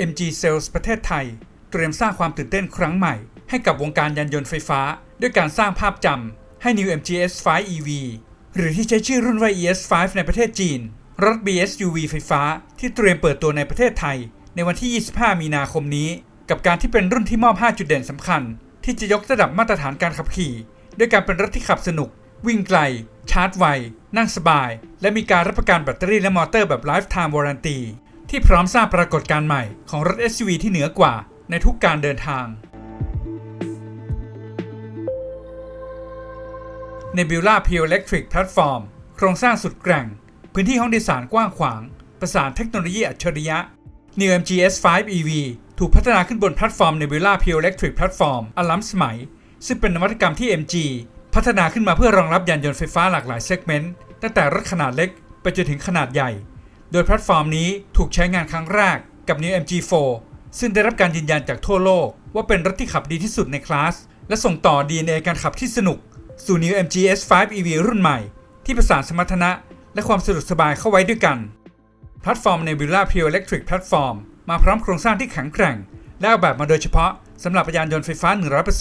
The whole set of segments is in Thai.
MG Sales ประเทศไทย เตรียมสร้างความตื่นเต้นครั้งใหม่ ให้กับวงการยานยนต์ไฟฟ้า ด้วยการสร้างภาพจำให้ New MG S5 EV หรือที่ใช้ชื่อรุ่นว่า ES5 ในประเทศจีน รถ BSUV ไฟฟ้าที่เตรียมเปิดตัวในประเทศไทย ในวันที่ 25 มีนาคมนี้ กับการที่เป็นรุ่นที่มอบ 5 จุดเด่นสำคัญ ที่จะยกระดับมาตรฐานการขับขี่ ด้วยการเป็นรถที่ขับสนุก วิ่งไกล ชาร์จไว นั่งสบาย และมีการรับประกันแบตเตอรี่และมอเตอร์แบบ Lifetime Warranty ที่พร้อมสร้างปรากฏการณ์ใหม่ของรถ SUV ที่เหนือกว่าในทุกการเดินทาง Nebula Pure Electric Platform โครงสร้างสุดแกร่ง พื้นที่ห้องโดยสารกว้างขวาง ประสานเทคโนโลยีอัจฉริยะ New MG S5 EV ถูกพัฒนาขึ้นบนแพลตฟอร์ม Nebula Pure Electric Platform อันล้ำสมัย ซึ่งเป็นนวัตกรรมที่ MG พัฒนาขึ้นมาเพื่อรองรับยานยนต์ไฟฟ้าหลากหลายเซกเมนต์ตั้งแต่รถขนาดเล็ก ไปจนถึงขนาดใหญ่ โดยแพลตฟอร์มนี้ถูกใช้งานครั้งแรกกับ New MG4 ซึ่งได้รับการยืนยันจากทั่วโลก ว่าเป็นรถที่ขับดีที่สุดในคลาส และส่งต่อ DNA การขับที่สนุก สู่ New MG S5 EV รุ่นใหม่ ที่ประสานสมรรถนะ และความสะดวกสบายเข้าไว้ด้วยกัน แพลตฟอร์ม Nebula Pure Electric Platform มาพร้อมโครงสร้างที่แข็งแกร่ง และออกแบบมาโดยเฉพาะสำหรับยานยนต์ไฟฟ้า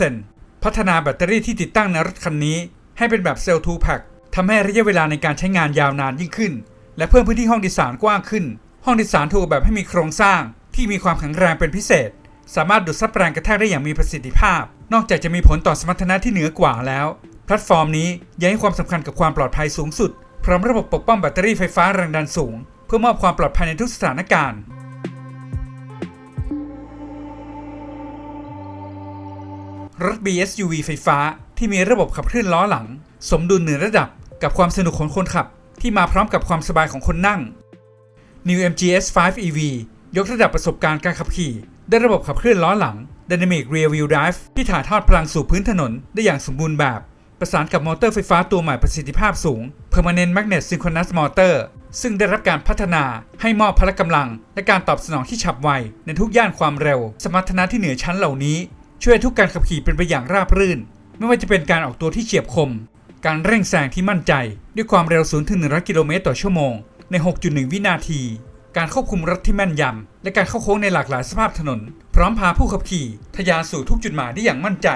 100%พัฒนาแบตเตอรี่ที่ติดตั้งในรถคันนี้ ให้เป็นแบบเซลล์2 pack ทำให้ระยะเวลาในการใช้งานยาวนานยิ่งขึ้น และเพิ่มพื้นที่ห้องดยสารกว้างขึ้น ห้องดยสารถูกออกแบบให้มีโครงสร้าง ที่มีความแข็งแรงเป็นพิเศษ สามารถดูดซับแรงกระแทกได้อย่างมีประสิทธิภาพ นอกจากจะมีผลต่อสมรรถนะที่เหนือกว่าแล้ว แพลตฟอร์มนี้ยังให้ความสำคัญกับความปลอดภัยสูงสุด พร้อมระบบปกป้องแบตเตอรี่ไฟฟ้าแรงดันสูง เพื่อมอบความปลอดภัยในทุกสถานการณ์รถ BSUV ไฟฟ้าที่มีระบบขับเคลื่อนล้อหลัง สมดุลเหนือระดับกับความสนุกของคนขับ ที่มาพร้อมกับความสบายของคนนั่ง New MG S5 EV ยกระดับประสบการณ์การขับขี่ด้วยระบบขับเคลื่อนล้อหลัง Dynamic Rear Wheel Drive ที่ถ่ายทอดพลังสู่พื้นถนนได้อย่างสมบูรณ์แบบ ประสานกับมอเตอร์ไฟฟ้าตัวใหม่ประสิทธิภาพสูง Permanent Magnet Synchronous Motor ซึ่งได้รับการพัฒนาให้มอบพละกำลัง และการตอบสนองที่ฉับไว ในทุกย่านความเร็ว สมรรถนะที่เหนือชั้นเหล่านี้ ช่วยทุกการขับขี่เป็นไปอย่างราบรื่น ไม่ว่าจะเป็นการออกตัวที่เฉียบคม การเร่งแซงที่มั่นใจ ด้วยความเร็ว0ถึง100 กิโลเมตรต่อชั่วโมง ใน 6.1 วินาที การควบคุมรถที่แม่นยำ และการเข้าโค้งในหลากหลายสภาพถนน พร้อมพาผู้ขับขี่ทะยานสู่ทุกจุดหมายได้อย่างมั่นใจ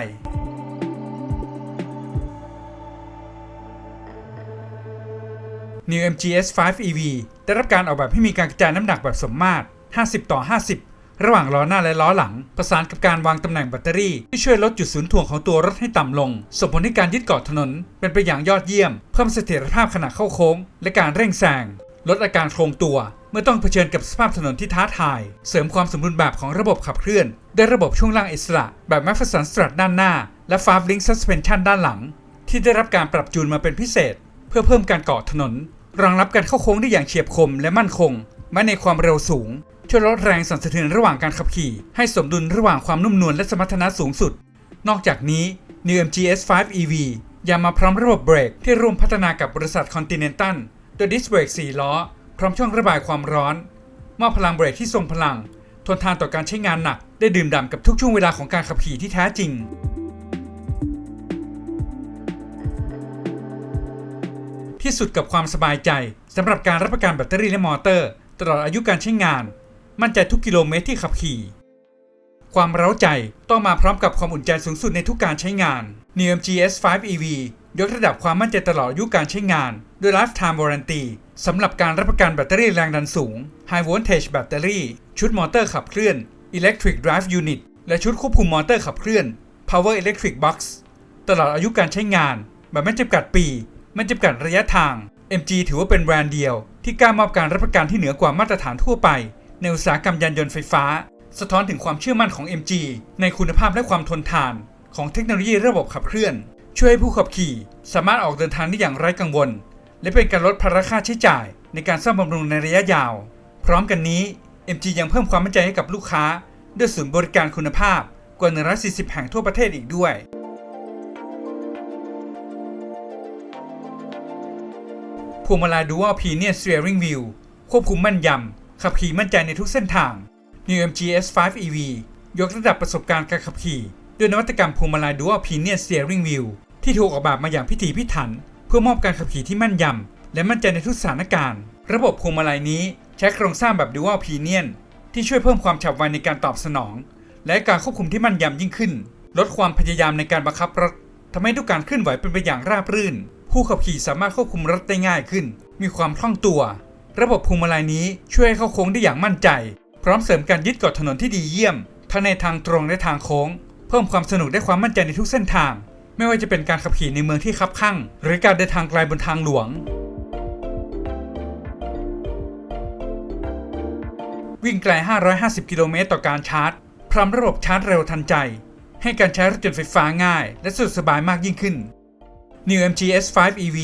New MG S5 EV ได้รับการออกแบบให้มีการกระจายน้ำหนักแบบสมมาตร 50 ต่อ 50 ระหว่างล้อหน้าและล้อหลัง ประสานกับการวางตำแหน่งแบตเตอรี่ที่ช่วยลดจุดศูนย์ถ่วงของตัวรถให้ต่ำลง ส่งผลให้การยึดเกาะถนน เป็นไปอย่างยอดเยี่ยม เพิ่มเสถียรภาพขณะเข้าโค้ง และการเร่งแซงลดอาการโครงตัวเมื่อต้องเผชิญกับสภาพถนนที่ท้าทาย เสริมความสมบูรณ์แบบของระบบขับเคลื่อนด้วยระบบช่วงล่างอิสระ แบบ m a f ฟ e r s o n Strut ด้านหน้า และ f a b Link Suspension ด้านหลัง ที่ได้รับการปรับจูนมาเป็นพิเศษ เพื่อเพิ่มการเกาะถนน รองรับการเข้าโค้งได้อย่างเฉียบคมและมั่นคงแม้ในความเร็วสูง ช่วยลดแรงสั่นสะเทือนระหว่างการขับขี่ ให้สมดุลระหว่างความนุ่มนวลและสมรรถนะสูงสุด นอกจากนี้ New MG S5 EV ยังมาพร้อมระบบเบรกที่ร่วมพัฒนากับบริษัท Continental โดยดิสเบรก4ล้อ พร้อมช่องระบายความร้อนมอบพลังเบรกที่ทรงพลัง ทนทานต่อการใช้งานหนัก ได้ดื่มด่ำกับทุกช่วงเวลาของการขับขี่ที่แท้จริง ที่สุดกับความสบายใจสำหรับการรับประกันแบตเตอรี่และมอเตอร์ ตลอดอายุการใช้งาน มั่นใจทุกกิโลเมตรที่ขับขี่ ความเร้าใจต้องมาพร้อมกับความอุ่นใจสูงสุดในทุกการใช้งาน New MG S5 EV ยกระดับความมั่นใจตลอดอายุการใช้งานด้วย Lifetime Warranty สำหรับการรับประกันแบตเตอรี่แรงดันสูง High Voltage Battery ชุดมอเตอร์ขับเคลื่อน Electric Drive Unit และชุดควบคุมมอเตอร์ขับเคลื่อน Power Electric Box ตลอดอายุการใช้งาน แบบไม่จำกัดปี ไม่จำกัดระยะทาง MG ถือว่าเป็นแบรนด์เดียว ที่กล้ามอบการรับประกันที่เหนือกว่ามาตรฐานทั่วไป ในอุตสาหกรรมยานยนต์ไฟฟ้า สะท้อนถึงความเชื่อมั่นของ MG ในคุณภาพและความทนทาน ของเทคโนโลยีระบบขับเคลื่อน ช่วยให้ผู้ขับขี่ สามารถออกเดินทางได้อย่างไร้กังวล และเป็นการลดภาระค่าใช้จ่าย ในการซ่อมบำรุงในระยะยาว พร้อมกันนี้ MG ยังเพิ่มความมั่นใจให้กับลูกค้า ด้วยศูนย์บริการคุณภาพกว่า 140 แห่งทั่วประเทศอีกด้วยพวงมาลัย Dual Pinion Steering Wheel ควบคุมมั่นยำ ขับขี่มั่นใจในทุกเส้นทาง New MG S5 EV ยกระดับประสบการณ์การขับขี่ ด้วยนวัตกรรมพวงมาลัย Dual Pinion Steering Wheel ที่ถูกออกแบบมาอย่างพิถีพิถัน เพื่อมอบการขับขี่ที่มั่นยำ และมั่นใจในทุกสถานการณ์ ระบบพวงมาลัยนี้ใช้โครงสร้างแบบ Dual Pinion ที่ช่วยเพิ่มความฉับไวในการตอบสนอง และการควบคุมที่มั่นยำยิ่งขึ้น ลดความพยายามในการบังคับรถทำให้ทุกการเคลื่อนไหวเป็นไปอย่างราบรื่น ผู้ขับขี่สามารถควบคุมรถได้ง่ายขึ้น มีความคล่องตัว ระบบพวงมาลัยนี้ช่วยให้เข้าโค้งได้อย่างมั่นใจ พร้อมเสริมการยึดเกาะถนนที่ดีเยี่ยม ทั้งในทางตรงและทางโค้ง เพิ่มความสนุกและความมั่นใจในทุกเส้นทาง ไม่ว่าจะเป็นการขับขี่ในเมืองที่คับข้างหรือการเดินทางไกลบนทางหลวง วิ่งไกล 550 กิโลเมตรต่อการชาร์จ พร้อมระบบชาร์จเร็วทันใจ ให้การใช้รถยนต์ไฟฟ้าง่าย และสะดวกสบายมากยิ่งขึ้น New MG S5 EV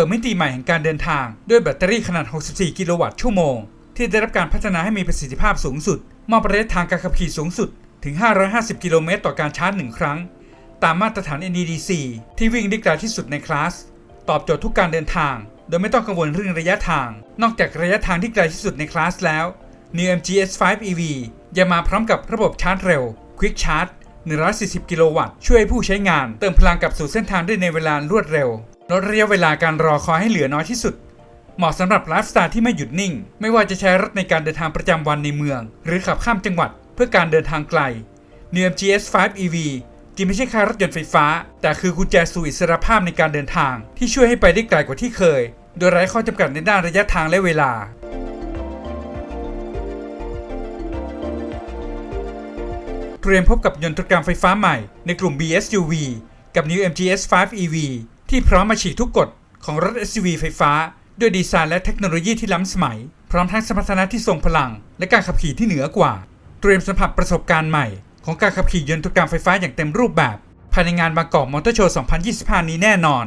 ปิดมิติใหม่แห่งการเดินทางด้วยแบตเตอรี่ขนาด 64 กิโลวัตต์ชั่วโมง ที่ได้รับการพัฒนาให้มีประสิทธิภาพสูงสุด มอบระยะทางการขับขี่สูงสุดถึง 550 กิโลเมตรต่อการชาร์จ 1 ครั้ง ตามมาตรฐาน NEDC ที่วิ่งได้ไกลที่สุดในคลาส ตอบโจทย์ทุกการเดินทาง โดยไม่ต้องกังวลเรื่องระยะทาง นอกจากระยะทางที่ไกลที่สุดในคลาสแล้ว New MG S5 EV ยังมาพร้อมกับระบบชาร์จเร็ว Quick Charge 140 กิโลวัตต์ ช่วยให้ผู้ใช้งานเติมพลังกลับสู่เส้นทางได้ในเวลารวดเร็ว ลดระยะเวลาการรอคอยให้เหลือน้อยที่สุด เหมาะสำหรับไลฟ์สไตล์ที่ไม่หยุดนิ่ง ไม่ว่าจะใช้รถในการเดินทางประจำวันในเมือง หรือขับข้ามจังหวัดเพื่อการเดินทางไกล New MG S5 EV จึงไม่ใช่แค่รถยนต์ไฟฟ้า แต่คือกุญแจสู่อิสรภาพในการเดินทาง ที่ช่วยให้ไปได้ไกลกว่าที่เคย โดยไร้ข้อจำกัดในด้านระยะทางและเวลา เตรียมพบกับยนตรกรรมไฟฟ้าใหม่ในกลุ่ม BSUV กับ New MG S5 EV ที่พร้อมมาฉีกทุกกฎของรถ SUV ไฟฟ้า ด้วยดีไซน์และเทคโนโลยีที่ล้ำสมัย พร้อมทั้งสมรรถนะที่ทรงพลัง และการขับขี่ที่เหนือกว่า เตรียมสัมผัสประสบการณ์ใหม่ ของการขับขี่ยนตรกรรมไฟฟ้าอย่างเต็มรูปแบบ ภายในงานบางกอกมอเตอร์โชว์ 2025 นี้แน่นอน